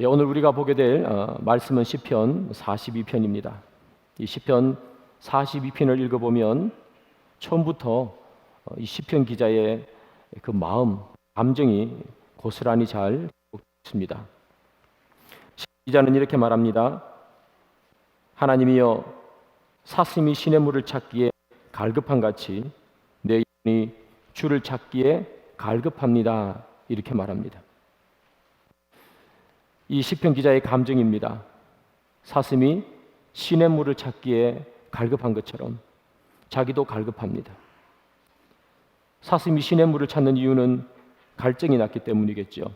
예, 오늘 우리가 보게 될 어, 말씀은 시편 42편입니다. 이 시편 42편을 읽어보면 처음부터 어, 이 시편 기자의 그 마음, 감정이 고스란히 잘 있습니다. 기자는 이렇게 말합니다. 하나님이여 사슴이 신의 물을 찾기에 갈급한 같이 내 영이 주를 찾기에 갈급합니다. 이렇게 말합니다. 이 시편 기자의 감정입니다. 사슴이 신의 물을 찾기에 갈급한 것처럼 자기도 갈급합니다. 사슴이 신의 물을 찾는 이유는 갈증이 났기 때문이겠죠.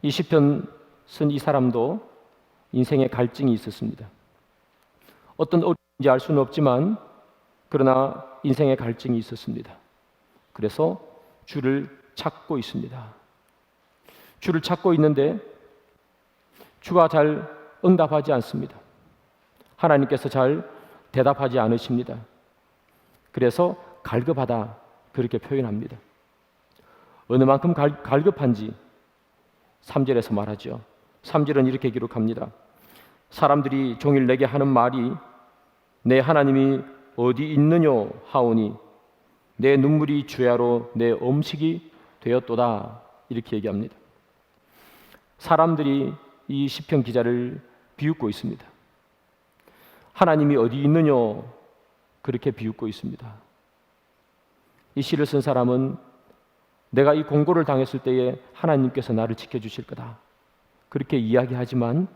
이 시편 쓴 이 사람도 인생에 갈증이 있었습니다. 어떤 어려운지 알 수는 없지만 그러나 인생에 갈증이 있었습니다. 그래서 주를 찾고 있습니다. 주를 찾고 있는데 주가 잘 응답하지 않습니다. 하나님께서 잘 대답하지 않으십니다. 그래서 갈급하다 그렇게 표현합니다. 어느 만큼 갈, 갈급한지 3절에서 말하죠. 3절은 이렇게 기록합니다. 사람들이 종일 내게 하는 말이 내 하나님이 어디 있느뇨 하오니 내 눈물이 주야로 내 음식이 되었도다 이렇게 얘기합니다. 사람들이 이 시편 기자를 비웃고 있습니다. 하나님이 어디 있느뇨 그렇게 비웃고 있습니다. 이 시를 쓴 사람은 내가 이 공고를 당했을 때에 하나님께서 나를 지켜 주실 거다. 그렇게 이야기하지만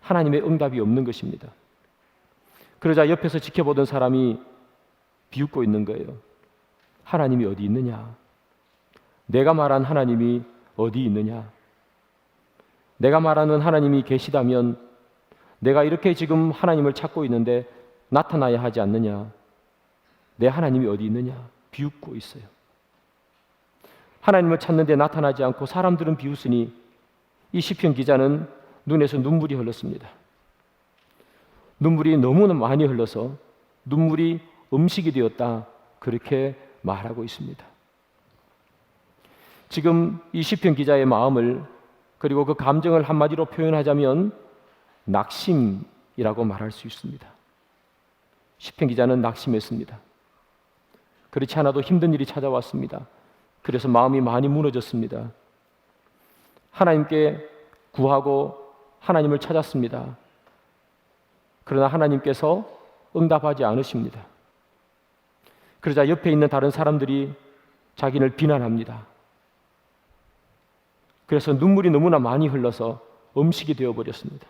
하나님의 응답이 없는 것입니다. 그러자 옆에서 지켜보던 사람이 비웃고 있는 거예요. 하나님이 어디 있느냐? 내가 말한 하나님이 어디 있느냐? 내가 말하는 하나님이 계시다면 내가 이렇게 지금 하나님을 찾고 있는데 나타나야 하지 않느냐? 내 하나님이 어디 있느냐? 비웃고 있어요. 하나님을 찾는데 나타나지 않고 사람들은 비웃으니 이 시편 기자는 눈에서 눈물이 흘렀습니다. 눈물이 너무나 많이 흘러서 눈물이 음식이 되었다 그렇게 말하고 있습니다. 지금 이 시편 기자의 마음을 그리고 그 감정을 한마디로 표현하자면 낙심이라고 말할 수 있습니다. 시편 기자는 낙심했습니다. 그렇지 않아도 힘든 일이 찾아왔습니다. 그래서 마음이 많이 무너졌습니다. 하나님께 구하고 하나님을 찾았습니다. 그러나 하나님께서 응답하지 않으십니다. 그러자 옆에 있는 다른 사람들이 자기를 비난합니다. 그래서 눈물이 너무나 많이 흘러서 음식이 되어버렸습니다.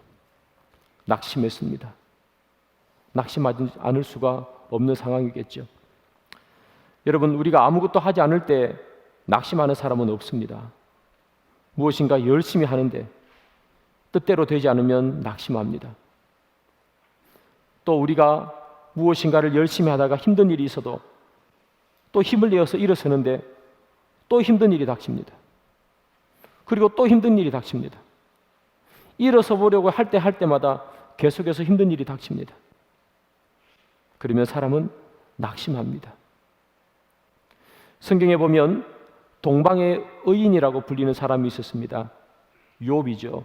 낙심했습니다. 낙심하지 않을 수가 없는 상황이겠죠. 여러분, 우리가 아무것도 하지 않을 때 낙심하는 사람은 없습니다. 무엇인가 열심히 하는데 뜻대로 되지 않으면 낙심합니다. 또 우리가 무엇인가를 열심히 하다가 힘든 일이 있어도 또 힘을 내어서 일어서는데 또 힘든 일이 닥칩니다. 그리고 또 힘든 일이 닥칩니다. 일어서 보려고 할때할 때마다 계속해서 힘든 일이 닥칩니다. 그러면 사람은 낙심합니다. 성경에 보면 동방의 의인이라고 불리는 사람이 있었습니다. 욥이죠.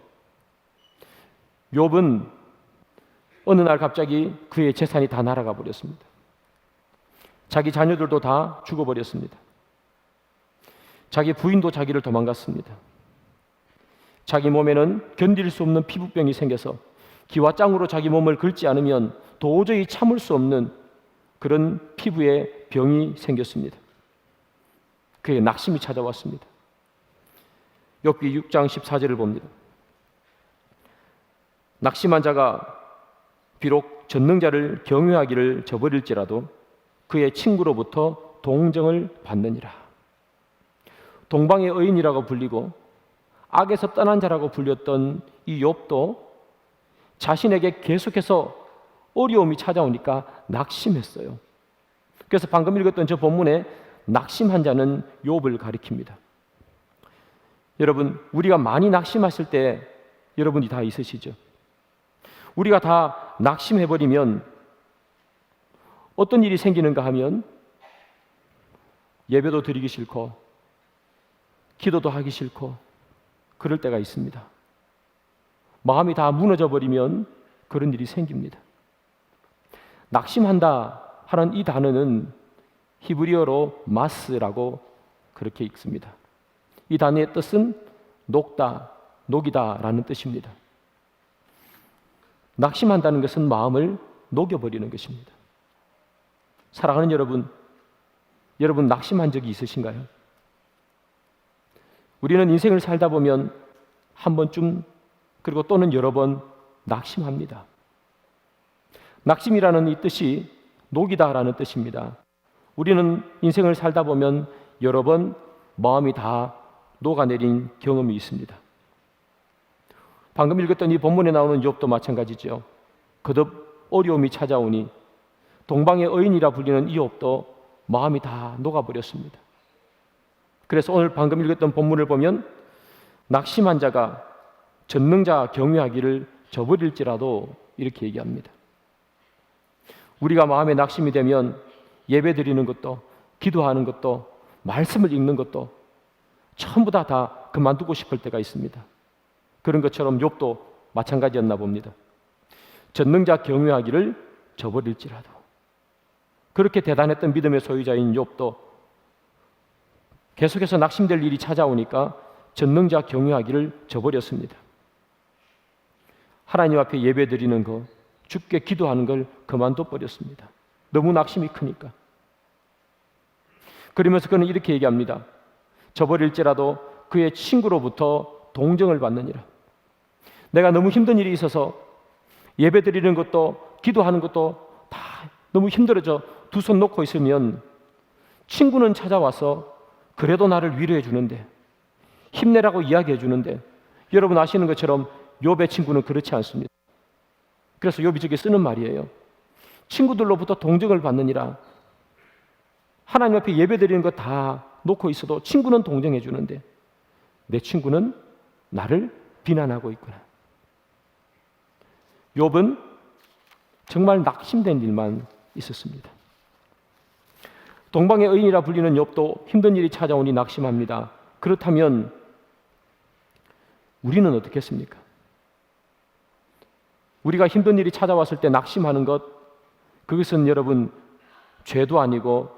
욥은 어느 날 갑자기 그의 재산이 다 날아가 버렸습니다. 자기 자녀들도 다 죽어버렸습니다. 자기 부인도 자기를 도망갔습니다. 자기 몸에는 견딜 수 없는 피부병이 생겨서 기와 짱으로 자기 몸을 긁지 않으면 도저히 참을 수 없는 그런 피부에 병이 생겼습니다. 그의 낙심이 찾아왔습니다. 욥기 6장 14절을 봅니다. 낙심한 자가 비록 전능자를 경외하기를 저버릴지라도 그의 친구로부터 동정을 받느니라. 동방의 의인이라고 불리고 악에서 떠난 자라고 불렸던 이 욥도 자신에게 계속해서 어려움이 찾아오니까 낙심했어요. 그래서 방금 읽었던 저 본문에 낙심한 자는 욥을 가리킵니다. 여러분, 우리가 많이 낙심하실 때 여러분이 다 있으시죠? 우리가 다 낙심해 버리면 어떤 일이 생기는가 하면 예배도 드리기 싫고 기도도 하기 싫고 그럴 때가 있습니다. 마음이 다 무너져 버리면 그런 일이 생깁니다. 낙심한다 하는 이 단어는 히브리어로 마스라고 그렇게 읽습니다. 이 단어의 뜻은 녹다, 녹이다라는 뜻입니다. 낙심한다는 것은 마음을 녹여버리는 것입니다. 사랑하는 여러분, 여러분 낙심한 적이 있으신가요? 우리는 인생을 살다 보면 한 번쯤 그리고 또는 여러 번 낙심합니다. 낙심이라는 이 뜻이 녹이다라는 뜻입니다. 우리는 인생을 살다 보면 여러 번 마음이 다 녹아내린 경험이 있습니다. 방금 읽었던 이 본문에 나오는 욥도 마찬가지죠. 거듭 어려움이 찾아오니 동방의 의인이라 불리는 이 욥도 마음이 다 녹아버렸습니다. 그래서 오늘 방금 읽었던 본문을 보면 낙심한 자가 전능자 경외하기를 저버릴지라도 이렇게 얘기합니다. 우리가 마음에 낙심이 되면 예배 드리는 것도 기도하는 것도 말씀을 읽는 것도 전부 다 다 그만두고 싶을 때가 있습니다. 그런 것처럼 욥도 마찬가지였나 봅니다. 전능자 경외하기를 저버릴지라도 그렇게 대단했던 믿음의 소유자인 욥도 계속해서 낙심될 일이 찾아오니까 전능자 경외하기를 저버렸습니다. 하나님 앞에 예배 드리는 거, 죽게 기도하는 걸 그만둬 버렸습니다. 너무 낙심이 크니까. 그러면서 그는 이렇게 얘기합니다. 저버릴지라도 그의 친구로부터 동정을 받느니라. 내가 너무 힘든 일이 있어서 예배 드리는 것도 기도하는 것도 다 너무 힘들어져 두 손 놓고 있으면 친구는 찾아와서 그래도 나를 위로해 주는데 힘내라고 이야기해 주는데 여러분 아시는 것처럼 욥의 친구는 그렇지 않습니다. 그래서 욥이 저게 쓰는 말이에요. 친구들로부터 동정을 받느니라. 하나님 앞에 예배 드리는 거 다 놓고 있어도 친구는 동정해 주는데 내 친구는 나를 비난하고 있구나. 욥은 정말 낙심된 일만 있었습니다. 동방의 의인이라 불리는 욥도 힘든 일이 찾아오니 낙심합니다. 그렇다면 우리는 어떻겠습니까? 우리가 힘든 일이 찾아왔을 때 낙심하는 것, 그것은 여러분 죄도 아니고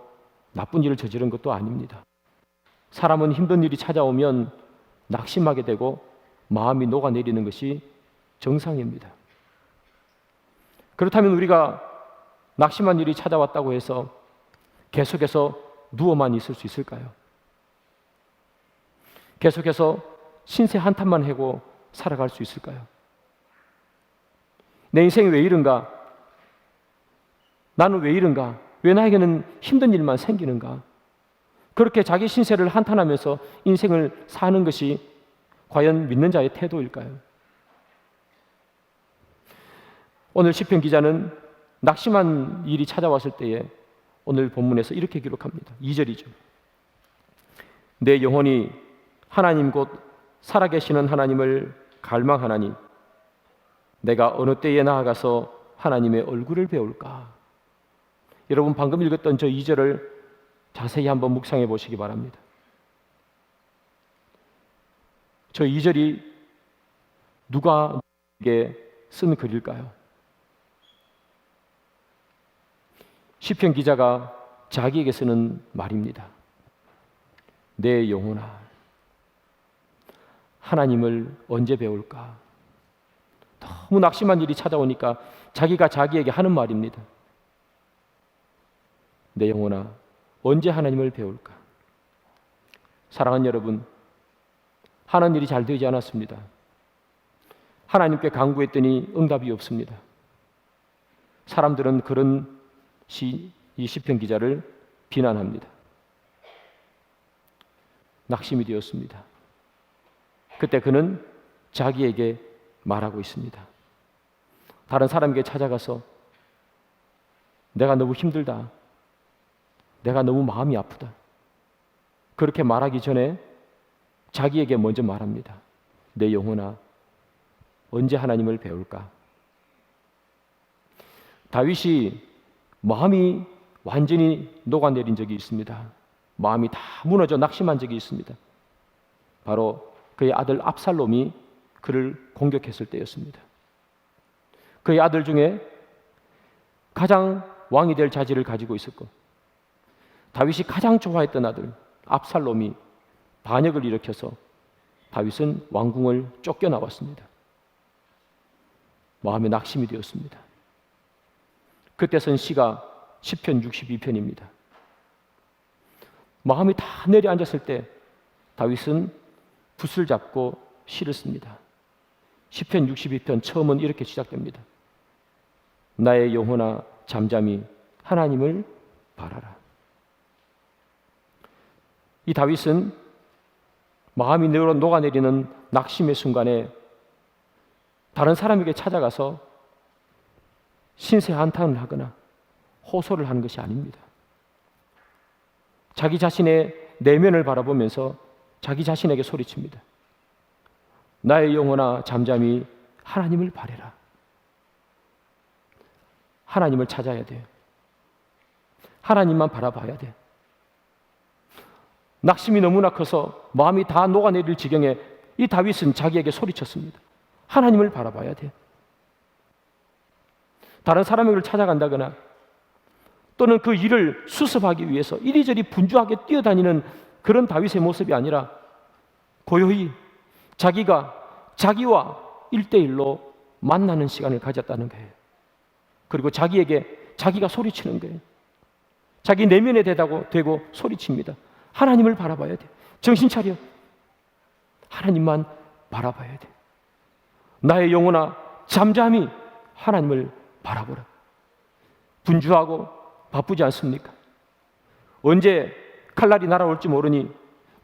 나쁜 일을 저지른 것도 아닙니다. 사람은 힘든 일이 찾아오면 낙심하게 되고 마음이 녹아내리는 것이 정상입니다. 그렇다면 우리가 낙심한 일이 찾아왔다고 해서 계속해서 누워만 있을 수 있을까요? 계속해서 신세 한탄만 하고 살아갈 수 있을까요? 내 인생이 왜 이런가? 나는 왜 이런가? 왜 나에게는 힘든 일만 생기는가? 그렇게 자기 신세를 한탄하면서 인생을 사는 것이 과연 믿는 자의 태도일까요? 오늘 시편 기자는 낙심한 일이 찾아왔을 때에 오늘 본문에서 이렇게 기록합니다. 2절이죠. 내 영혼이 하나님 곧 살아계시는 하나님을 갈망하나니 내가 어느 때에 나아가서 하나님의 얼굴을 배울까? 여러분 방금 읽었던 저 2절을 자세히 한번 묵상해 보시기 바랍니다. 저 2절이 누가 에게 쓴 글일까요? 시편 기자가 자기에게 쓰는 말입니다. 내 영혼아, 하나님을 언제 배울까? 너무 낙심한 일이 찾아오니까 자기가 자기에게 하는 말입니다. 내 영혼아, 언제 하나님을 배울까? 사랑하는 여러분, 하는 일이 잘 되지 않았습니다. 하나님께 강구했더니 응답이 없습니다. 사람들은 그런 시, 이 시편 기자를 비난합니다. 낙심이 되었습니다. 그때 그는 자기에게 말하고 있습니다. 다른 사람에게 찾아가서 내가 너무 힘들다. 내가 너무 마음이 아프다. 그렇게 말하기 전에 자기에게 먼저 말합니다. 내 영혼아, 언제 하나님을 배울까? 다윗이 마음이 완전히 녹아내린 적이 있습니다. 마음이 다 무너져 낙심한 적이 있습니다. 바로 그의 아들 압살롬이 그를 공격했을 때였습니다. 그의 아들 중에 가장 왕이 될 자질을 가지고 있었고 다윗이 가장 좋아했던 아들 압살롬이 반역을 일으켜서 다윗은 왕궁을 쫓겨나왔습니다. 마음에 낙심이 되었습니다. 그때 쓴 시가 10편 62편입니다. 마음이 다 내려앉았을 때 다윗은 붓을 잡고 시를 씁니다. 10편 62편 처음은 이렇게 시작됩니다. 나의 영혼아 잠잠히 하나님을 바라라. 이 다윗은 마음이 녹아내리는 낙심의 순간에 다른 사람에게 찾아가서 신세 한탄을 하거나 호소를 하는 것이 아닙니다. 자기 자신의 내면을 바라보면서 자기 자신에게 소리칩니다. 나의 영혼아 잠잠히 하나님을 바래라. 하나님을 찾아야 돼. 하나님만 바라봐야 돼. 낙심이 너무나 커서 마음이 다 녹아내릴 지경에 이 다윗은 자기에게 소리쳤습니다. 하나님을 바라봐야 돼. 다른 사람에게 찾아간다거나 또는 그 일을 수습하기 위해서 이리저리 분주하게 뛰어다니는 그런 다윗의 모습이 아니라 고요히 자기가 자기와 일대일로 만나는 시간을 가졌다는 거예요. 그리고 자기에게 자기가 소리치는 거예요. 자기 내면에 대다고 되고 소리칩니다. 하나님을 바라봐야 돼. 정신 차려. 하나님만 바라봐야 돼. 나의 영혼아 잠잠히 하나님을 바라보라. 분주하고 바쁘지 않습니까? 언제 칼날이 날아올지 모르니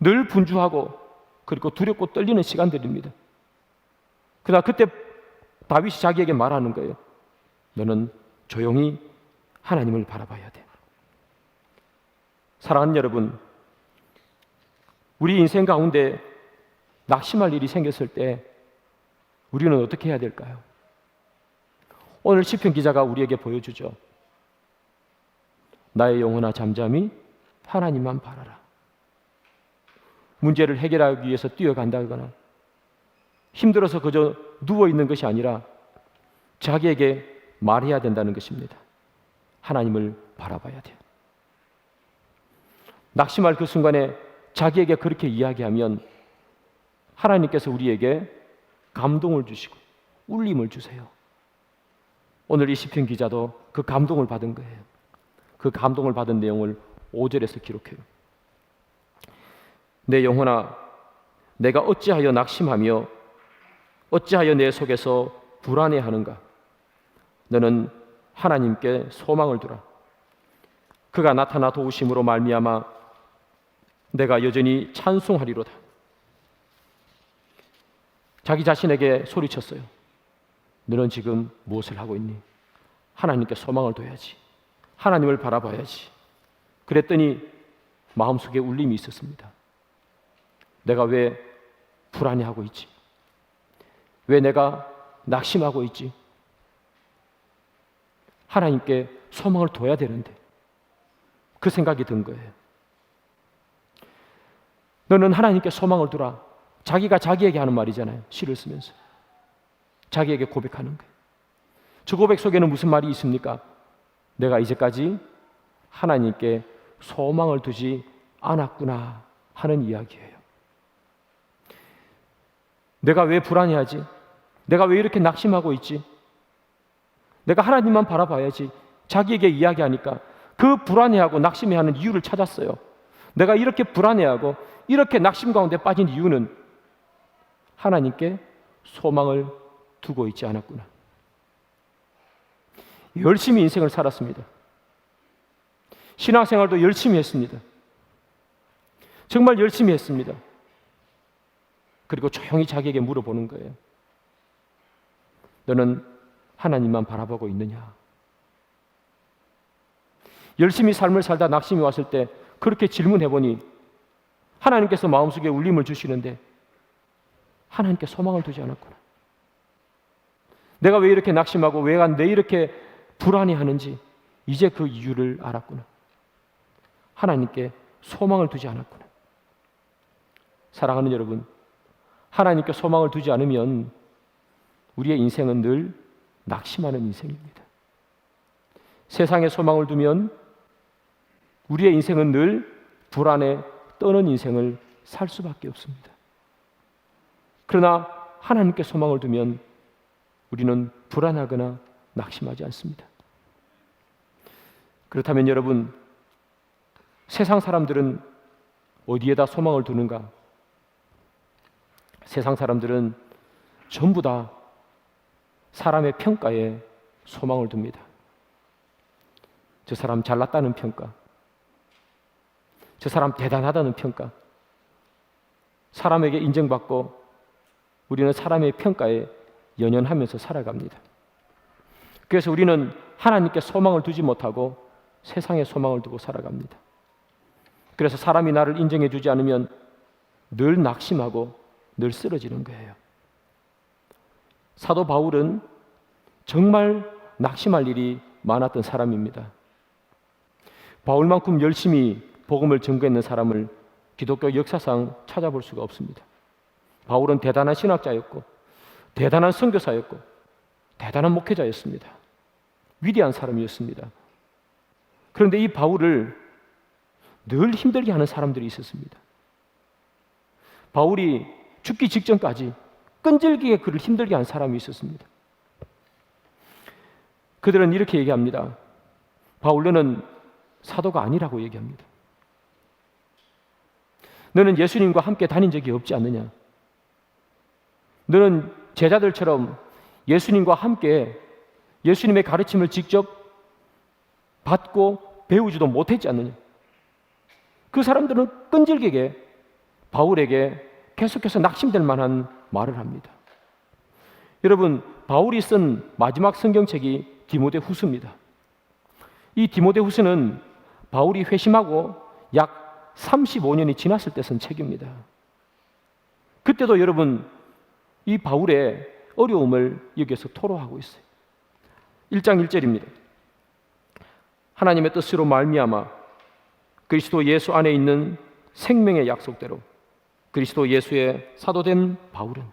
늘 분주하고 그리고 두렵고 떨리는 시간들입니다. 그러나 그때 다윗이 자기에게 말하는 거예요. 너는 조용히 하나님을 바라봐야 돼. 사랑하는 여러분, 우리 인생 가운데 낙심할 일이 생겼을 때 우리는 어떻게 해야 될까요? 오늘 시편 기자가 우리에게 보여주죠. 나의 영혼아 잠잠히 하나님만 바라라. 문제를 해결하기 위해서 뛰어간다거나 힘들어서 그저 누워 있는 것이 아니라 자기에게 말해야 된다는 것입니다. 하나님을 바라봐야 돼요. 낙심할 그 순간에 자기에게 그렇게 이야기하면 하나님께서 우리에게 감동을 주시고 울림을 주세요. 오늘 이 시편 기자도 그 감동을 받은 거예요. 그 감동을 받은 내용을 5절에서 기록해요. 내 영혼아 내가 어찌하여 낙심하며 어찌하여 내 속에서 불안해하는가? 너는 하나님께 소망을 두라. 그가 나타나 도우심으로 말미암아 내가 여전히 찬송하리로다. 자기 자신에게 소리쳤어요. 너는 지금 무엇을 하고 있니? 하나님께 소망을 둬야지. 하나님을 바라봐야지. 그랬더니 마음속에 울림이 있었습니다. 내가 왜 불안해하고 있지? 왜 내가 낙심하고 있지? 하나님께 소망을 둬야 되는데 그 생각이 든 거예요. 너는 하나님께 소망을 두라. 자기가 자기에게 하는 말이잖아요. 시를 쓰면서. 자기에게 고백하는 거예요. 저 고백 속에는 무슨 말이 있습니까? 내가 이제까지 하나님께 소망을 두지 않았구나 하는 이야기예요. 내가 왜 불안해하지? 내가 왜 이렇게 낙심하고 있지? 내가 하나님만 바라봐야지. 자기에게 이야기하니까 그 불안해하고 낙심해하는 이유를 찾았어요. 내가 이렇게 불안해하고 이렇게 낙심 가운데 빠진 이유는 하나님께 소망을 두고 있지 않았구나. 열심히 인생을 살았습니다. 신앙생활도 열심히 했습니다. 정말 열심히 했습니다. 그리고 조용히 자기에게 물어보는 거예요. 너는 하나님만 바라보고 있느냐? 열심히 삶을 살다 낙심이 왔을 때 그렇게 질문해 보니 하나님께서 마음속에 울림을 주시는데 하나님께 소망을 두지 않았구나. 내가 왜 이렇게 낙심하고 왜가 내 이렇게 불안해 하는지 이제 그 이유를 알았구나. 하나님께 소망을 두지 않았구나. 사랑하는 여러분, 하나님께 소망을 두지 않으면 우리의 인생은 늘 낙심하는 인생입니다. 세상에 소망을 두면 우리의 인생은 늘 불안에 떠는 인생을 살 수밖에 없습니다. 그러나 하나님께 소망을 두면 우리는 불안하거나 낙심하지 않습니다. 그렇다면 여러분, 세상 사람들은 어디에다 소망을 두는가? 세상 사람들은 전부 다 사람의 평가에 소망을 둡니다. 저 사람 잘났다는 평가, 저 사람 대단하다는 평가, 사람에게 인정받고 우리는 사람의 평가에 연연하면서 살아갑니다. 그래서 우리는 하나님께 소망을 두지 못하고 세상에 소망을 두고 살아갑니다. 그래서 사람이 나를 인정해 주지 않으면 늘 낙심하고 늘 쓰러지는 거예요. 사도 바울은 정말 낙심할 일이 많았던 사람입니다. 바울만큼 열심히 복음을 증거했는 사람을 기독교 역사상 찾아볼 수가 없습니다. 바울은 대단한 신학자였고 대단한 선교사였고 대단한 목회자였습니다. 위대한 사람이었습니다. 그런데 이 바울을 늘 힘들게 하는 사람들이 있었습니다. 바울이 죽기 직전까지 끈질기게 그를 힘들게 한 사람이 있었습니다. 그들은 이렇게 얘기합니다. 바울 너는 사도가 아니라고 얘기합니다. 너는 예수님과 함께 다닌 적이 없지 않느냐? 너는 제자들처럼 예수님과 함께 예수님의 가르침을 직접 받고 배우지도 못했지 않느냐? 그 사람들은 끈질기게 바울에게 계속해서 낙심될 만한 말을 합니다. 여러분, 바울이 쓴 마지막 성경책이 디모데 후서입니다. 이 디모데 후서는 바울이 회심하고 약 35년이 지났을 때 쓴 책입니다. 그때도 여러분, 이 바울의 어려움을 여기서 토로하고 있어요. 1장 1절입니다. 하나님의 뜻으로 말미암아 그리스도 예수 안에 있는 생명의 약속대로 그리스도 예수의 사도된 바울은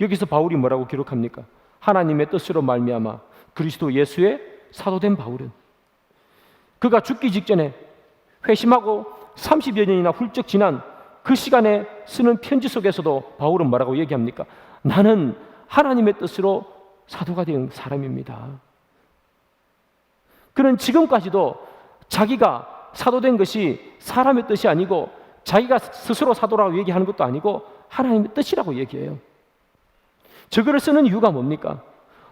여기서 바울이 뭐라고 기록합니까? 하나님의 뜻으로 말미암아 그리스도 예수의 사도된 바울은 그가 죽기 직전에 회심하고 30여 년이나 훌쩍 지난 그 시간에 쓰는 편지 속에서도 바울은 뭐라고 얘기합니까? 나는 하나님의 뜻으로 사도가 된 사람입니다. 그는 지금까지도 자기가 사도된 것이 사람의 뜻이 아니고 자기가 스스로 사도라고 얘기하는 것도 아니고 하나님의 뜻이라고 얘기해요. 저거를 쓰는 이유가 뭡니까?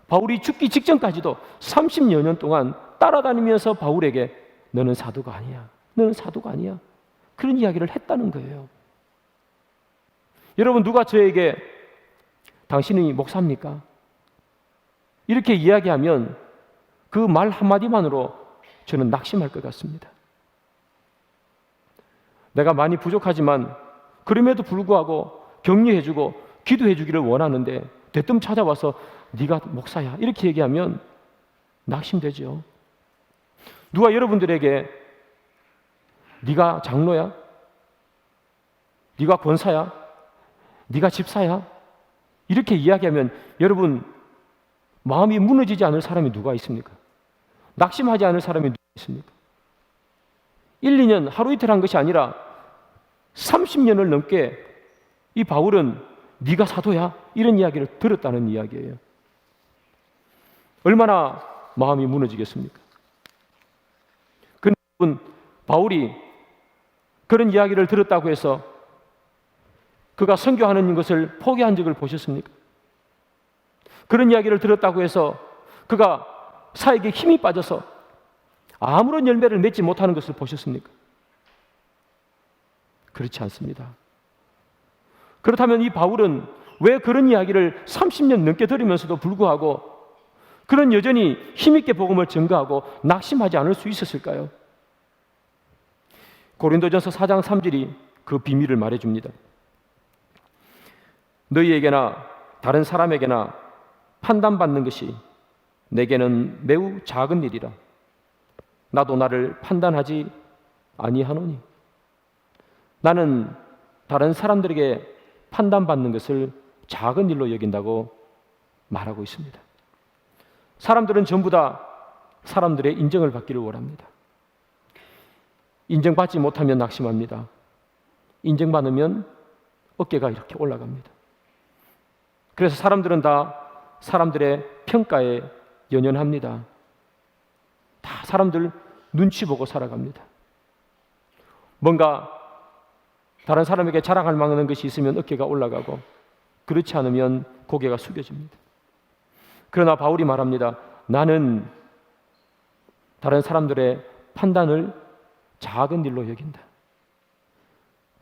바울이 죽기 직전까지도 30여 년 동안 따라다니면서 바울에게 너는 사도가 아니야. 너는 사도가 아니야. 그런 이야기를 했다는 거예요. 여러분 누가 저에게 당신이 목사입니까? 이렇게 이야기하면 그 말 한마디만으로 저는 낙심할 것 같습니다. 내가 많이 부족하지만 그럼에도 불구하고 격려해주고 기도해주기를 원하는데 대뜸 찾아와서 네가 목사야 이렇게 얘기하면 낙심되죠. 누가 여러분들에게 네가 장로야, 네가 권사야, 네가 집사야 이렇게 이야기하면 여러분 마음이 무너지지 않을 사람이 누가 있습니까? 낙심하지 않을 사람이 누가 있습니까? 1, 2년 하루 이틀 한 것이 아니라 30년을 넘게 이 바울은 네가 사도야 이런 이야기를 들었다는 이야기예요. 얼마나 마음이 무너지겠습니까? 그런 바울이 그런 이야기를 들었다고 해서 그가 선교하는 것을 포기한 적을 보셨습니까? 그런 이야기를 들었다고 해서 그가 사에게 힘이 빠져서 아무런 열매를 맺지 못하는 것을 보셨습니까? 그렇지 않습니다. 그렇다면 이 바울은 왜 그런 이야기를 30년 넘게 들으면서도 불구하고 그런 여전히 힘있게 복음을 증거하고 낙심하지 않을 수 있었을까요? 고린도전서 4장 3절이 그 비밀을 말해줍니다. 너희에게나 다른 사람에게나 판단받는 것이 내게는 매우 작은 일이라. 나도 나를 판단하지 아니하노니. 나는 다른 사람들에게 판단받는 것을 작은 일로 여긴다고 말하고 있습니다. 사람들은 전부 다 사람들의 인정을 받기를 원합니다. 인정받지 못하면 낙심합니다. 인정받으면 어깨가 이렇게 올라갑니다. 그래서 사람들은 다 사람들의 평가에 연연합니다. 다 사람들 눈치 보고 살아갑니다. 뭔가 다른 사람에게 자랑할 만한 것이 있으면 어깨가 올라가고 그렇지 않으면 고개가 숙여집니다. 그러나 바울이 말합니다. 나는 다른 사람들의 판단을 작은 일로 여긴다.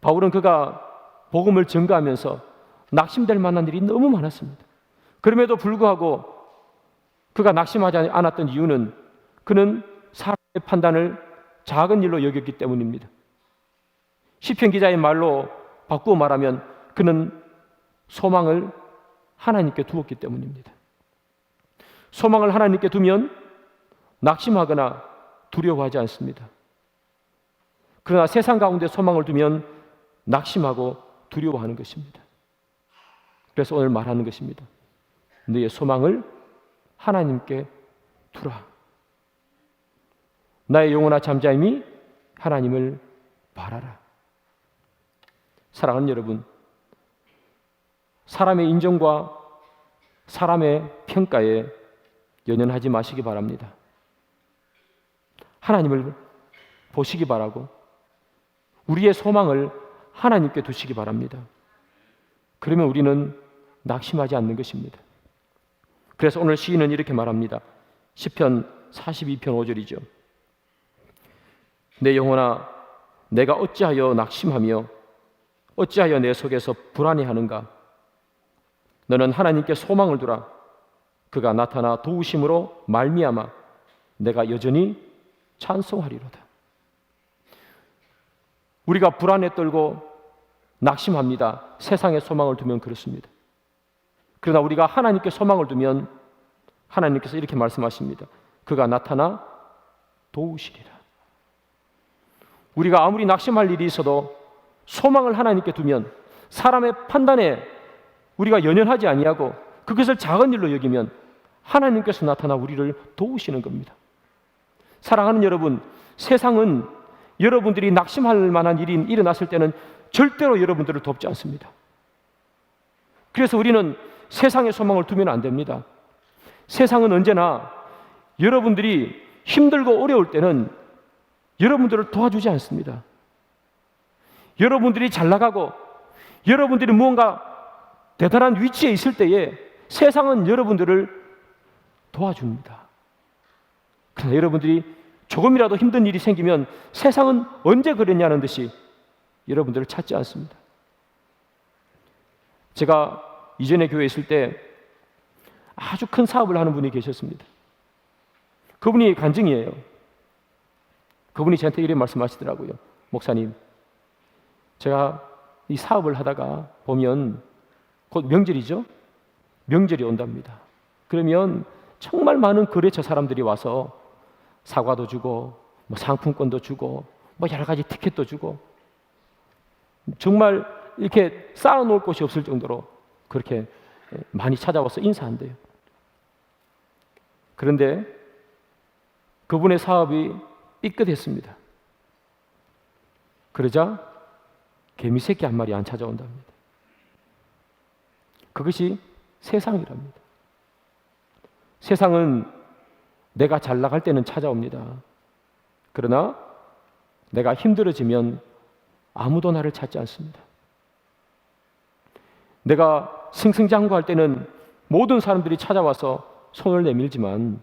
바울은 그가 복음을 증거하면서 낙심될 만한 일이 너무 많았습니다. 그럼에도 불구하고 그가 낙심하지 않았던 이유는 그는 사람의 판단을 작은 일로 여겼기 때문입니다. 시편 기자의 말로 바꾸어 말하면 그는 소망을 하나님께 두었기 때문입니다. 소망을 하나님께 두면 낙심하거나 두려워하지 않습니다. 그러나 세상 가운데 소망을 두면 낙심하고 두려워하는 것입니다. 그래서 오늘 말하는 것입니다. 너의 소망을 하나님께 두라. 나의 영혼아 잠잠히 하나님을 바라라. 사랑하는 여러분, 사람의 인정과 사람의 평가에 연연하지 마시기 바랍니다. 하나님을 보시기 바라고 우리의 소망을 하나님께 두시기 바랍니다. 그러면 우리는 낙심하지 않는 것입니다. 그래서 오늘 시인은 이렇게 말합니다. 시편 42편 5절이죠. 내 영혼아 내가 어찌하여 낙심하며 어찌하여 내 속에서 불안해하는가? 너는 하나님께 소망을 두라. 그가 나타나 도우심으로 말미암아 내가 여전히 찬송하리로다. 우리가 불안에 떨고 낙심합니다. 세상에 소망을 두면 그렇습니다. 그러나 우리가 하나님께 소망을 두면 하나님께서 이렇게 말씀하십니다. 그가 나타나 도우시리라. 우리가 아무리 낙심할 일이 있어도 소망을 하나님께 두면 사람의 판단에 우리가 연연하지 아니하고 그것을 작은 일로 여기면 하나님께서 나타나 우리를 도우시는 겁니다. 사랑하는 여러분, 세상은 여러분들이 낙심할 만한 일이 일어났을 때는 절대로 여러분들을 돕지 않습니다. 그래서 우리는 세상에 소망을 두면 안 됩니다. 세상은 언제나 여러분들이 힘들고 어려울 때는 여러분들을 도와주지 않습니다. 여러분들이 잘 나가고 여러분들이 무언가 대단한 위치에 있을 때에 세상은 여러분들을 도와줍니다. 그러나 여러분들이 조금이라도 힘든 일이 생기면 세상은 언제 그랬냐는 듯이 여러분들을 찾지 않습니다. 제가 이전에 교회에 있을 때 아주 큰 사업을 하는 분이 계셨습니다. 그분이 간증이에요. 그분이 저한테 이렇게 말씀하시더라고요. 목사님, 제가 이 사업을 하다가 보면 곧 명절이죠? 명절이 온답니다. 그러면 정말 많은 거래처 사람들이 와서 사과도 주고 뭐 상품권도 주고 뭐 여러 가지 티켓도 주고 정말 이렇게 쌓아놓을 곳이 없을 정도로 그렇게 많이 찾아와서 인사한대요. 그런데 그분의 사업이 삐끗했습니다. 그러자 개미 새끼 한 마리 안 찾아온답니다. 그것이 세상이랍니다. 세상은 내가 잘 나갈 때는 찾아옵니다. 그러나 내가 힘들어지면 아무도 나를 찾지 않습니다. 내가 승승장구할 때는 모든 사람들이 찾아와서 손을 내밀지만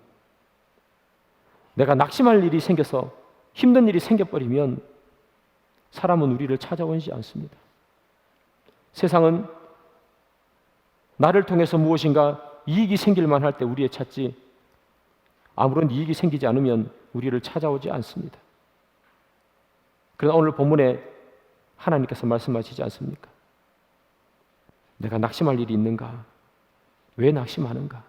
내가 낙심할 일이 생겨서 힘든 일이 생겨버리면 사람은 우리를 찾아오지 않습니다. 세상은 나를 통해서 무엇인가 이익이 생길 만 할 때 우리의 찾지 아무런 이익이 생기지 않으면 우리를 찾아오지 않습니다. 그러나 오늘 본문에 하나님께서 말씀하시지 않습니까? 내가 낙심할 일이 있는가? 왜 낙심하는가?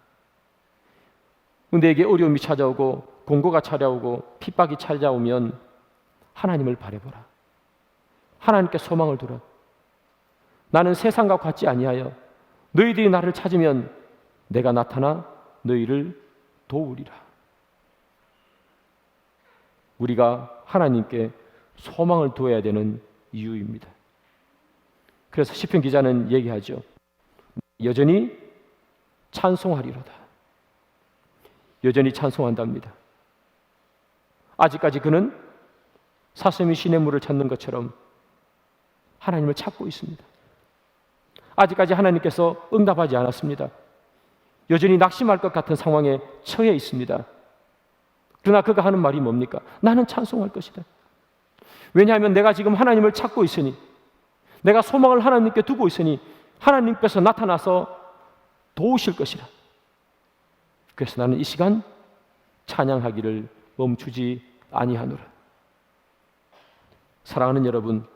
내게 어려움이 찾아오고 공고가 찾아오고 핍박이 찾아오면 하나님을 바라보라. 하나님께 소망을 두라. 나는 세상과 같지 아니하여 너희들이 나를 찾으면 내가 나타나 너희를 도우리라. 우리가 하나님께 소망을 두어야 되는 이유입니다. 그래서 시편 기자는 얘기하죠. 여전히 찬송하리로다. 여전히 찬송한답니다. 아직까지 그는 사슴이 시냇물을 찾는 것처럼 하나님을 찾고 있습니다. 아직까지 하나님께서 응답하지 않았습니다. 여전히 낙심할 것 같은 상황에 처해 있습니다. 그러나 그가 하는 말이 뭡니까? 나는 찬송할 것이다. 왜냐하면 내가 지금 하나님을 찾고 있으니, 내가 소망을 하나님께 두고 있으니, 하나님께서 나타나서 도우실 것이라. 그래서 나는 이 시간 찬양하기를 멈추지 아니하노라. 사랑하는 여러분,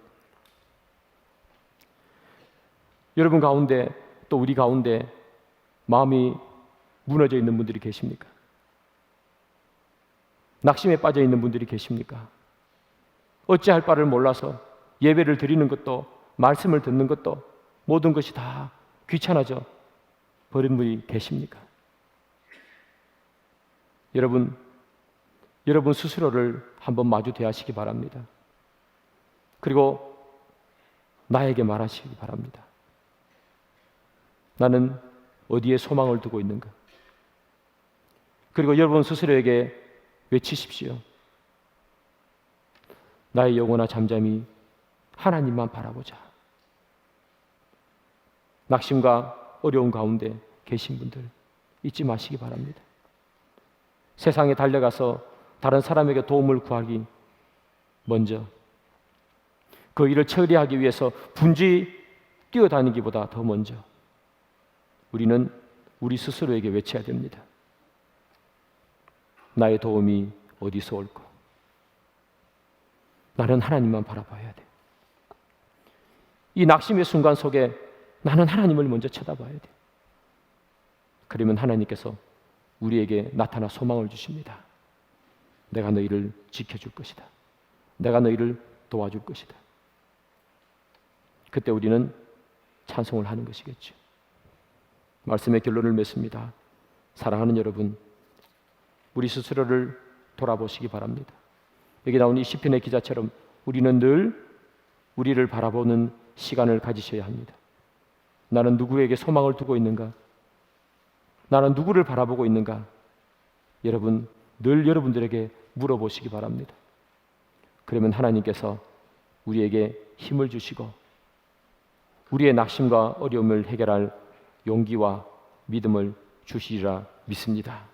여러분 가운데 또 우리 가운데 마음이 무너져 있는 분들이 계십니까? 낙심에 빠져 있는 분들이 계십니까? 어찌할 바를 몰라서 예배를 드리는 것도 말씀을 듣는 것도 모든 것이 다 귀찮아져 버린 분이 계십니까? 여러분, 여러분 스스로를 한번 마주 대하시기 바랍니다. 그리고 나에게 말하시기 바랍니다. 나는 어디에 소망을 두고 있는가? 그리고 여러분 스스로에게 외치십시오. 나의 영혼아 잠잠히 하나님만 바라보자. 낙심과 어려운 가운데 계신 분들 잊지 마시기 바랍니다. 세상에 달려가서 다른 사람에게 도움을 구하기 먼저 그 일을 처리하기 위해서 분주히 뛰어다니기보다 더 먼저 우리는 우리 스스로에게 외쳐야 됩니다. 나의 도움이 어디서 올까? 나는 하나님만 바라봐야 돼. 이 낙심의 순간 속에 나는 하나님을 먼저 쳐다봐야 돼. 그러면 하나님께서 우리에게 나타나 소망을 주십니다. 내가 너희를 지켜줄 것이다. 내가 너희를 도와줄 것이다. 그때 우리는 찬송을 하는 것이겠죠. 말씀의 결론을 맺습니다. 사랑하는 여러분, 우리 스스로를 돌아보시기 바랍니다. 여기 나온 이 시편의 기자처럼 우리는 늘 우리를 바라보는 시간을 가지셔야 합니다. 나는 누구에게 소망을 두고 있는가? 나는 누구를 바라보고 있는가? 여러분, 늘 여러분들에게 물어보시기 바랍니다. 그러면 하나님께서 우리에게 힘을 주시고 우리의 낙심과 어려움을 해결할 용기와 믿음을 주시리라 믿습니다.